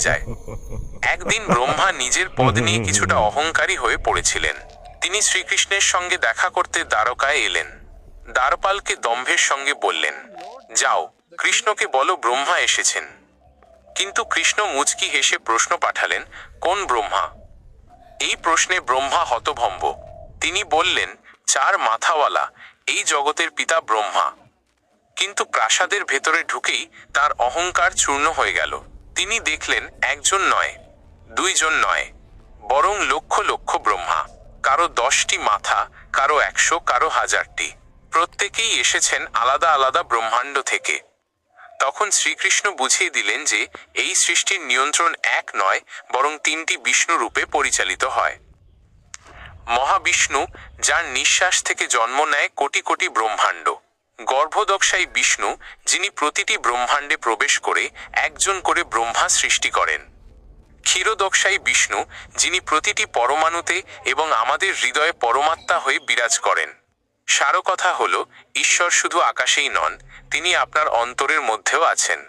যায়। একদিন ব্রহ্মা নিজের পদ নিয়ে কিছুটা অহংকারী হয়ে পড়েছিলেন। তিনি শ্রীকৃষ্ণের সঙ্গে দেখা করতে দ্বারকায় এলেন। দ্বারপালকে দম্ভের সঙ্গে বললেন, যাও, কৃষ্ণকে বলো ব্রহ্মা এসেছেন। কিন্তু কৃষ্ণ মুচকি হেসে প্রশ্ন পাঠালেন, কোন ব্রহ্মা? এই প্রশ্নে ব্রহ্মা হতভম্ব। তিনি বললেন, চার মাথাওয়ালা, এই জগতের পিতা ব্রহ্মা। কিন্তু প্রাসাদের ভেতরে ঢুকেই তার অহংকার চূর্ণ হয়ে গেল। তিনি দেখলেন একজন নয়, দুইজন নয়, বরং লক্ষ লক্ষ ব্রহ্মা, কারও দশটি মাথা, কারও একশো, কারও হাজারটি। প্রত্যেকেই এসেছেন আলাদা আলাদা ব্রহ্মাণ্ড থেকে। তখন শ্রীকৃষ্ণ বুঝিয়ে দিলেন যে এই সৃষ্টির নিয়ন্ত্রণ এক নয়, বরং তিনটি বিষ্ণু রূপে পরিচালিত হয়। মহাবিষ্ণু, যার নিঃশ্বাস থেকে জন্ম নেয় কোটি কোটি ব্রহ্মাণ্ড। গর্ভদক্ষাই বিষ্ণু, যিনি প্রতিটি ব্রহ্মাণ্ডে প্রবেশ করে একজন করে ব্রহ্মা সৃষ্টি করেন। ক্ষীরদক্ষাই বিষ্ণু, যিনি প্রতিটি পরমাণুতে এবং আমাদের হৃদয়ে পরমাত্মা হয়ে বিরাজ করেন। সারকথা হল, ঈশ্বর শুধু আকাশেই নন, তিনি আপনার অন্তরের মধ্যেও আছেন।